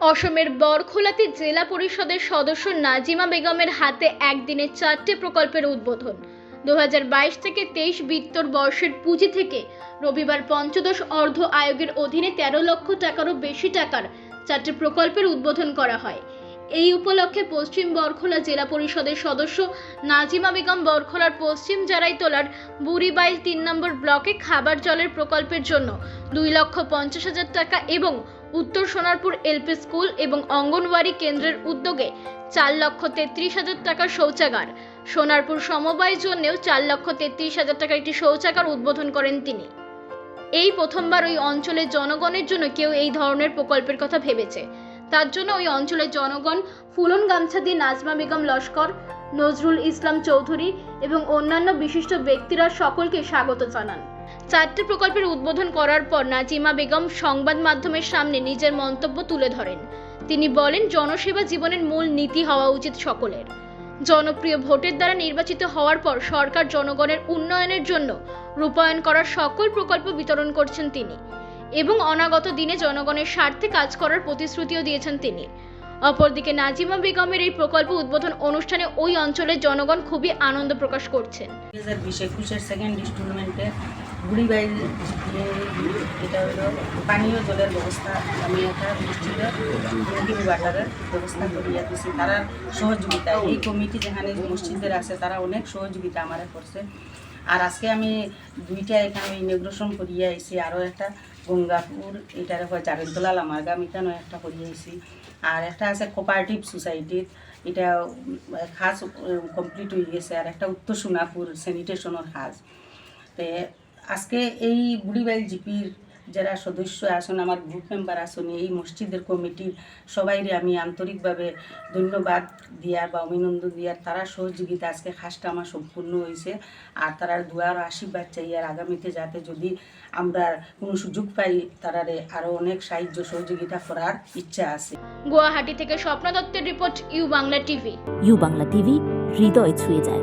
অসমের বরখোলাতে জেলা পরিষদের সদস্য নাজিমা বেগমের হাতে একদিনে চারটে প্রকল্পের উদ্বোধন। দু হাজার বাইশ থেকে তেইশ বিত্তর বর্ষের পুঁজি থেকে রবিবার পঞ্চদশ অর্ধ আয়োগের অধীনে তেরো লক্ষ টাকারও বেশি টাকার চারটি প্রকল্পের উদ্বোধন করা হয়। এই উপলক্ষে পশ্চিম বরখোলা জেলা পরিষদের সদস্য নাজিমা বেগম বরখোলার পশ্চিম জারাইতলার বুড়িবাইল তিন নম্বর ব্লকে খাবার জলের প্রকল্পের জন্য দুই লক্ষ পঞ্চাশ হাজার টাকা এবং উত্তর সোনারপুর এলপি স্কুল এবং অঙ্গনওয়াড়ি কেন্দ্রের উদ্যোগে চার লক্ষ তেত্রিশ হাজার টাকার শৌচাগার। সোনারপুর সমবায়ের জন্যেও চার লক্ষ তেত্রিশ হাজার টাকার একটি শৌচাগার উদ্বোধন করেন তিনি। এই প্রথমবার ওই অঞ্চলের জনগণের জন্য কেউ এই ধরনের প্রকল্পের কথা ভেবেছে। তার জন্য ওই অঞ্চলের জনগণ ফুলন গামছা দিয়ে নাজমা বেগম লস্কর, নজরুল ইসলাম চৌধুরী এবং অন্যান্য বিশিষ্ট ব্যক্তিরা সকলকে স্বাগত জানান। চারটি প্রকল্পের উদ্বোধন করার পর নাজিমা বেগম সংবাদ মাধ্যমের সামনে নিজের মন্তব্য তুলে ধরেন। তিনি বলেন, জনসেবা জীবনের মূল নীতি হওয়া উচিত সকলের। জনপ্রিয় ভোটের দ্বারা নির্বাচিত হওয়ার পর সরকার জনগণের উন্নয়নের জন্য রূপায়ণ করার সকল প্রকল্প বিতরণ করছেন তিনি এবং অনাগত দিনে জনগণের স্বার্থে কাজ করার প্রতিশ্রুতিও দিয়েছেন তিনি। অপরদিকে নাজিমা বেগমের এই প্রকল্প উদ্বোধন অনুষ্ঠানে ওই অঞ্চলের জনগণ খুবই আনন্দ প্রকাশ করছেন। দুই হাজার বিশ একুশের সেকেন্ড ইনস্টলমেন্টে বুড়িবাইল এটা হলো পানীয় জলের ব্যবস্থা আমি একটা মসজিদের ড্রিঙ্কিং ওয়াটারের ব্যবস্থা করিয়া দিছি। তারা সহযোগিতা, এই কমিটি যেখানে মসজিদের আছে, তারা অনেক সহযোগিতা আমার করছে। আর আজকে আমি দুইটা এখানে ইনগ্রেশন করিয়া আইছি, আরও একটা গঙ্গাপুর, এটার হয় জারেদোলা লামারগাম এখানেও একটা করিয়া আইছি। আর একটা আছে কোপারেটিভ সোসাইটির, এটা খাস কমপ্লিট হয়ে গেছে। আর একটা উত্তর সোনাপুর, স্যানিটেশনের খাস। তে আজকে এই বুড়িবাইল জিপির যারা সদস্য আসুন আমার গ্রুপ মেম্বার আসুন এই মসজিদের কমিটির সবাইরে আমি আন্তরিকভাবে ধন্যবাদ দিয়ার বা অভিনন্দন দিয়ার তারা সহযোগিতা আজকে খাসটা আমার সম্পূর্ণ হয়েছে। আর তারার দুয়ার আশীর্বাদ চাই আর আগামীতে যাতে যদি আমরা কোনো সুযোগ পাই তারারে আরও অনেক সাহায্য সহযোগিতা করার ইচ্ছা আছে। গুয়াহাটি থেকে স্বপ্ন দত্তের report U Bangla TV. U Bangla TV হৃদয় ছুঁয়ে যায়।